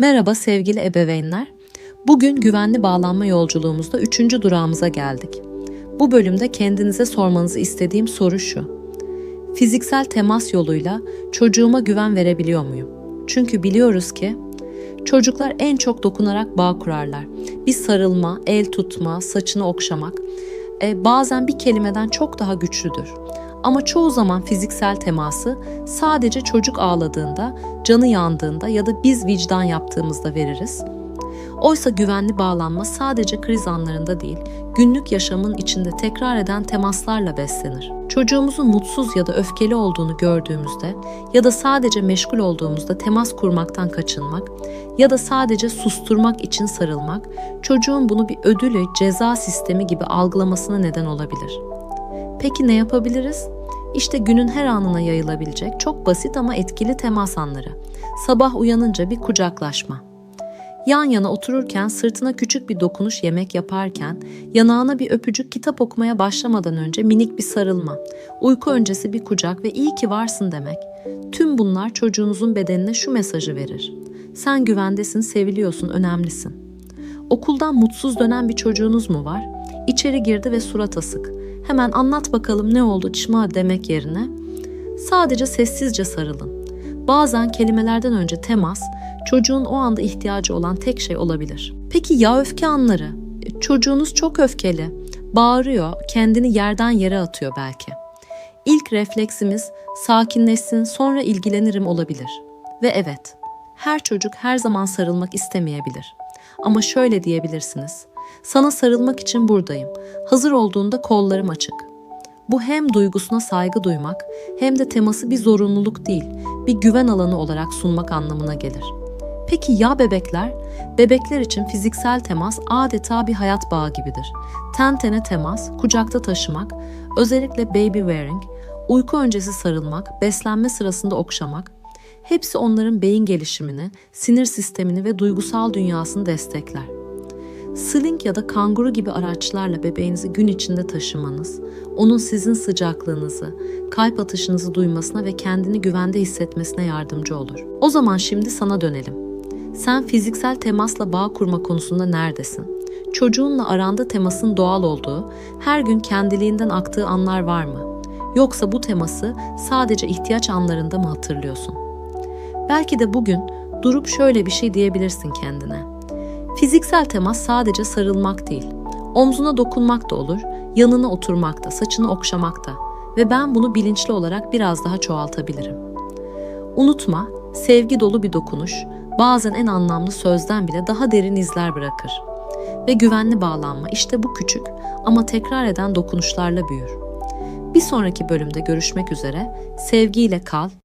Merhaba sevgili ebeveynler. Bugün güvenli bağlanma yolculuğumuzda üçüncü durağımıza geldik. Bu bölümde kendinize sormanızı istediğim soru şu. Fiziksel temas yoluyla çocuğuma güven verebiliyor muyum? Çünkü biliyoruz ki çocuklar en çok dokunarak bağ kurarlar. Bir sarılma, el tutma, saçını okşamak e, bazen bir kelimeden çok daha güçlüdür. Ama çoğu zaman fiziksel teması sadece çocuk ağladığında, canı yandığında ya da biz vicdan yaptığımızda veririz. Oysa güvenli bağlanma sadece kriz anlarında değil, günlük yaşamın içinde tekrar eden temaslarla beslenir. Çocuğumuzun mutsuz ya da öfkeli olduğunu gördüğümüzde ya da sadece meşgul olduğumuzda temas kurmaktan kaçınmak ya da sadece susturmak için sarılmak, çocuğun bunu bir ödülü, ceza sistemi gibi algılamasına neden olabilir. Peki ne yapabiliriz? İşte günün her anına yayılabilecek çok basit ama etkili temas anları. Sabah uyanınca bir kucaklaşma. Yan yana otururken sırtına küçük bir dokunuş yemek yaparken, yanağına bir öpücük kitap okumaya başlamadan önce minik bir sarılma, uyku öncesi bir kucak ve iyi ki varsın demek. Tüm bunlar çocuğunuzun bedenine şu mesajı verir. Sen güvendesin, seviliyorsun, önemlisin. Okuldan mutsuz dönen bir çocuğunuz mu var? İçeri girdi ve surat asık. Hemen anlat bakalım ne oldu çima demek yerine sadece sessizce sarılın. Bazen kelimelerden önce temas çocuğun o anda ihtiyacı olan tek şey olabilir. Peki ya öfke anları? Çocuğunuz çok öfkeli, bağırıyor, kendini yerden yere atıyor belki. İlk refleksimiz sakinleşsin sonra ilgilenirim olabilir. Ve evet, her çocuk her zaman sarılmak istemeyebilir. Ama şöyle diyebilirsiniz. Sana sarılmak için buradayım. Hazır olduğunda kollarım açık. Bu hem duygusuna saygı duymak hem de teması bir zorunluluk değil, bir güven alanı olarak sunmak anlamına gelir. Peki ya bebekler? Bebekler için fiziksel temas adeta bir hayat bağı gibidir. Ten tene temas, kucakta taşımak, özellikle baby wearing, uyku öncesi sarılmak, beslenme sırasında okşamak, hepsi onların beyin gelişimini, sinir sistemini ve duygusal dünyasını destekler. Sling ya da kanguru gibi araçlarla bebeğinizi gün içinde taşımanız, onun sizin sıcaklığınızı, kalp atışınızı duymasına ve kendini güvende hissetmesine yardımcı olur. O zaman şimdi sana dönelim. Sen fiziksel temasla bağ kurma konusunda neredesin? Çocuğunla aranda temasın doğal olduğu, her gün kendiliğinden aktığı anlar var mı? Yoksa bu teması sadece ihtiyaç anlarında mı hatırlıyorsun? Belki de bugün durup şöyle bir şey diyebilirsin kendine. Fiziksel temas sadece sarılmak değil. Omzuna dokunmak da olur, yanına oturmak da, saçını okşamak da ve ben bunu bilinçli olarak biraz daha çoğaltabilirim. Unutma, sevgi dolu bir dokunuş bazen en anlamlı sözden bile daha derin izler bırakır. Ve güvenli bağlanma işte bu küçük ama tekrar eden dokunuşlarla büyür. Bir sonraki bölümde görüşmek üzere. Sevgiyle kal,